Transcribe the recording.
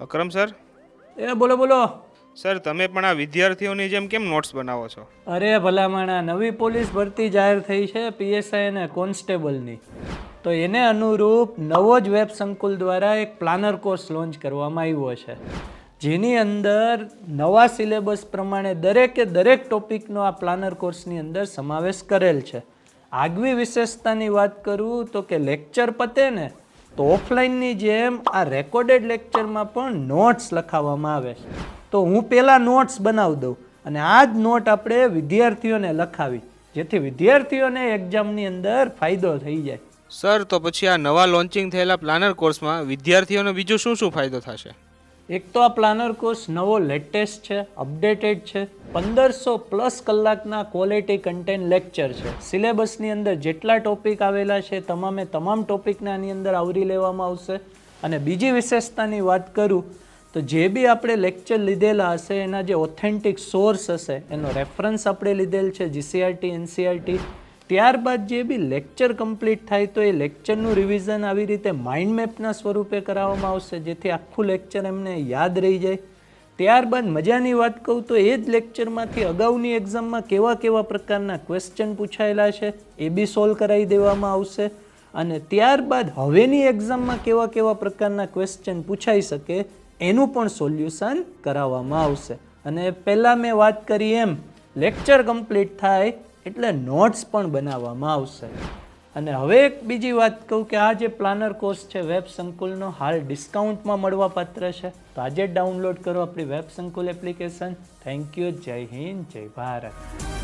અક્રમ sir? એ બોલો બોલો. Sir તમે પણ આ વિદ્યાર્થીઓની જેમ કેમ નોટ્સ બનાવો છો? અરે ભલામણા નવી પોલીસ ભરતી જાહેર થઈ છે પીએસઆઈ અને કોન્સ્ટેબલની. તો એને અનુરૂપ નવો જ વેબ સંકુલ દ્વારા એક પ્લાનર કોર્સ લોન્ચ કરવામાં આવ્યો છે. જેની અંદર નવા સિલેબસ પ્રમાણે દરેકે દરેક ટોપિકનો આ પ્લાનર કોર્સની અંદર સમાવેશ કરેલ છે. આગવી વિશેષતાની વાત કરું તો કે લેક્ચર પતે ને તો ઓફલાઈનની જેમ આ રેકોર્ડેડ લેક્ચરમાં પણ નોટ્સ લખાવવામાં આવે છે. તો હું પહેલાં નોટ્સ બનાવી દઉં અને આ જ નોટ આપણે વિદ્યાર્થીઓને લખાવી, જેથી વિદ્યાર્થીઓને એક્ઝામની અંદર ફાયદો થઈ જાય. સર તો પછી આ નવા લોન્ચિંગ થયેલા પ્લાનર કોર્સમાં વિદ્યાર્થીઓને બીજો શું શું ફાયદો થશે? એક તો આ પ્લાનર કોર્સ નવો લેટેસ્ટ છે અપડેટેડ છે. પંદરસો પ્લસ કલાકના ક્વોલિટી કન્ટેન્ટ લેક્ચર છે. સિલેબસની અંદર જેટલા ટોપિક આવેલા છે, તમામે તમામ ટોપિકને આની અંદર આવરી લેવામાં આવશે. અને બીજી વિશેષતાની વાત કરું, તો જે બી આપણે લેક્ચર લીધેલા હશે, એના જે ઓથેન્ટિક સોર્સ હશે, એનો રેફરન્સ આપણે લીધેલ છે જીસીઆરટી એનસીઆરટી ત્યારબાદ જે બી લેક્ચર કમ્પ્લીટ થાય તો એ લેક્ચરનું રિવિઝન આવી રીતે માઇન્ડ મેપના સ્વરૂપે કરાવવામાં આવશે, જેથી આખું લેક્ચર એમને યાદ રહી જાય. ત્યારબાદ મજાની વાત કહું તો એ જ લેક્ચરમાંથી અગાઉની એક્ઝામમાં કેવા કેવા પ્રકારના ક્વેશ્ચન પૂછાયેલા છે, એ બી સોલ્વ કરાવી દેવામાં આવશે. અને ત્યારબાદ હવેની એક્ઝામમાં કેવા કેવા પ્રકારના ક્વેશ્ચન પૂછાઈ શકે, એનું પણ સોલ્યુશન કરાવવામાં આવશે. અને પહેલાં મેં વાત કરી એમ લેક્ચર કમ્પ્લીટ થાય એટલે નોટ્સ પણ બનાવવામાં આવશે. અને હવે એક બીજી વાત કહું કે આ જે પ્લાનર કોર્સ છે વેબ સંકુલનો, હાલ ડિસ્કાઉન્ટમાં મળવા પાત્ર છે. તો આજે જ ડાઉનલોડ કરો આપણી વેબ સંકુલ એપ્લિકેશન થેન્ક યુ જય હિન્દ, જય ભારત.